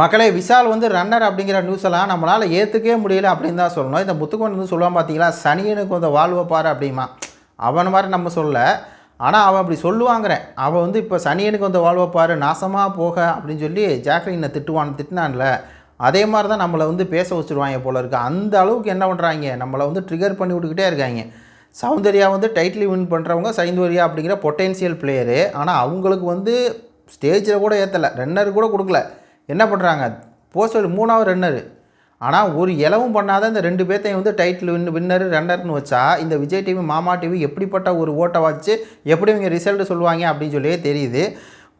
மக்களே விஷால் வந்து ரன்னர் அப்படிங்கிற நியூஸ் எல்லாம் நம்மளால் ஏற்றுக்கவே முடியல அப்படின்னு தான் சொல்லணும். இந்த முத்துக்கோன் வந்து சொல்லுவான் பார்த்தீங்களா சனியனுக்கு வந்து வாழ்வை பாரு அப்படிமா. அவன் மாதிரி நம்ம சொல்லலை. ஆனால் அவன் அப்படி சொல்லுவாங்கிறேன். அவன் வந்து இப்போ சனியனுக்கு வந்து வாழ்வை பாரு நாசமாக போக அப்படின்னு சொல்லி ஜாக்லினை திட்டுவான் திட்டினான்ல. அதே மாதிரி தான் நம்மளை வந்து பேச வச்சுருவாங்க போல இருக்கு. அந்த அளவுக்கு என்ன பண்ணுறாங்க நம்மளை வந்து ட்ரிகர் பண்ணி விட்டுக்கிட்டே இருக்காங்க. சௌந்தர்யா வந்து டைட்டில் வின் பண்ணுறவங்க சைந்தர்யா அப்படிங்கிற பொட்டென்சியல் பிளேயரு ஆனால் அவங்களுக்கு வந்து ஸ்டேஜில் கூட ஏற்றலை ரன்னர் கூட கொடுக்கல. என்ன பண்ணுறாங்க போஸ்டர் மூணாவது ரன்னரு ஆனால் ஒரு இலவும் பண்ணாத இந்த ரெண்டு பேர்த்தையும் வந்து டைட்டில் வின் வின்னர் ரன்னர்னு வச்சா இந்த விஜய் டிவி மாமா டிவி எப்படிப்பட்ட ஒரு ஓட்டை வச்சு எப்படி இவங்க ரிசல்ட் சொல்லுவாங்க அப்படின்னு சொல்லியே தெரியுது.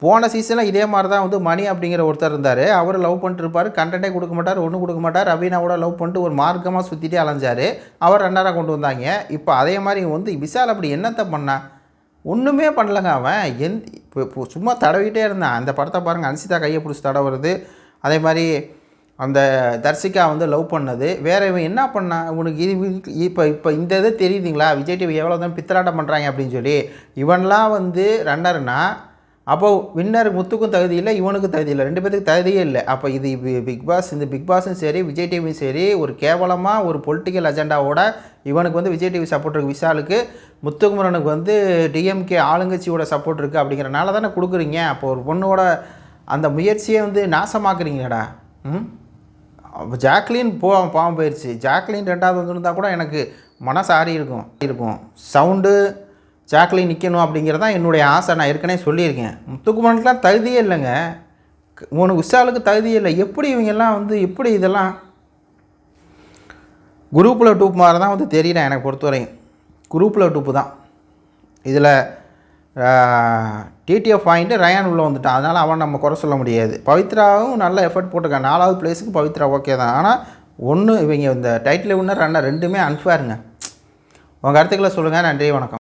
போன சீசனில் இதே மாதிரி தான் வந்து மணி அப்படிங்கிற ஒருத்தர் இருந்தார். அவர் லவ் பண்ணிட்டுருப்பார் கண்டென்ட்டே கொடுக்க மாட்டார் ஒன்றும் கொடுக்க மாட்டார். ரவீனாவோட லவ் பண்ணிட்டு ஒரு மார்க்கமாக சுற்றிட்டே அலைஞ்சார். அவர் ரன்னராக கொண்டு வந்தாங்க. இப்போ அதே மாதிரி வந்து விஷால் அப்படி என்னத்தை பண்ணா? ஒன்றுமே பண்ணலங்க அவன். எந் இப்போ சும்மா தடவிட்டே இருந்தான். அந்த படத்தை பாருங்கள் அன்சிதா கையை பிடிச்சி தடவுறது. அதே மாதிரி அந்த தர்சிகா வந்து லவ் பண்ணது. வேற இவன் என்ன பண்ணான் உனக்கு இது இப்போ இப்போ இந்த இது தெரியுதுங்களா? விஜய் டிவி எவ்வளோ தான் பித்தலாட்டம் பண்ணுறாங்க அப்படின்னு சொல்லி. இவன்லாம் வந்து ரன்னர்னால் அப்போ வின்னர் முத்துக்கும் தகுதி இல்லை இவனுக்கும் தகுதி இல்லை. ரெண்டு பேத்துக்கு தகுதியே இல்லை. அப்போ இது பிக் பாஸ் இந்த பிக் பாஸும் சரி விஜய் டிவியும் சரி ஒரு கேவலமாக ஒரு பொலிட்டிக்கல் அஜெண்டாவோட இவனுக்கு வந்து விஜய் டிவி சப்போர்ட் இருக்குது விஷாலுக்கு முத்துக்குமரனுக்கு வந்து டிஎம்கே ஆளுங்கட்சியோட சப்போர்ட் இருக்குது அப்படிங்கிறனால தானே கொடுக்குறீங்க. அப்போ ஒரு பொண்ணோட அந்த முயற்சியை வந்து நாசமாக்குறீங்கடா ம்? ஜாக்லின் போ பாவம் போயிடுச்சு ஜாக்லின் ரெண்டாவது வந்திருந்தா கூட எனக்கு மனசு ஆறி இருக்கும் இருக்கும். சவுண்டு ஜாக்லின் நிற்கணும் அப்படிங்கிறது தான் என்னுடைய ஆசை. நான் ஏற்கனவே சொல்லியிருக்கேன். முத்துக்குமரனுக்குலாம் தகுதியே இல்லைங்க. உனக்கு விஷாலுக்கு தகுதியே இல்லை. எப்படி இவங்கெல்லாம் வந்து எப்படி இதெல்லாம் குரூப்பில் டூப் மாதிரி தான் வந்து தெரியல எனக்கு பொறுத்தவரையும். குரூப்பில் டூப்பு தான். இதில் டிடிஎஃப் வாங்கிட்டு ரயான் உள்ளே வந்துட்டான். அதனால் அவன் நம்ம குறை சொல்ல முடியாது. பவித்ராவும் நல்ல எஃபர்ட் போட்டிருக்கான். நாலாவது பிளேஸுக்கு பவித்ரா ஓகே தான். ஆனால் ஒன்று இவங்க இந்த டைட்டில் வின்னர் ரன்னர் ரெண்டுமே அன்ஃபேருங்க உங்கள் கருத்துக்களை சொல்லுங்கள் நன்றி வணக்கம்.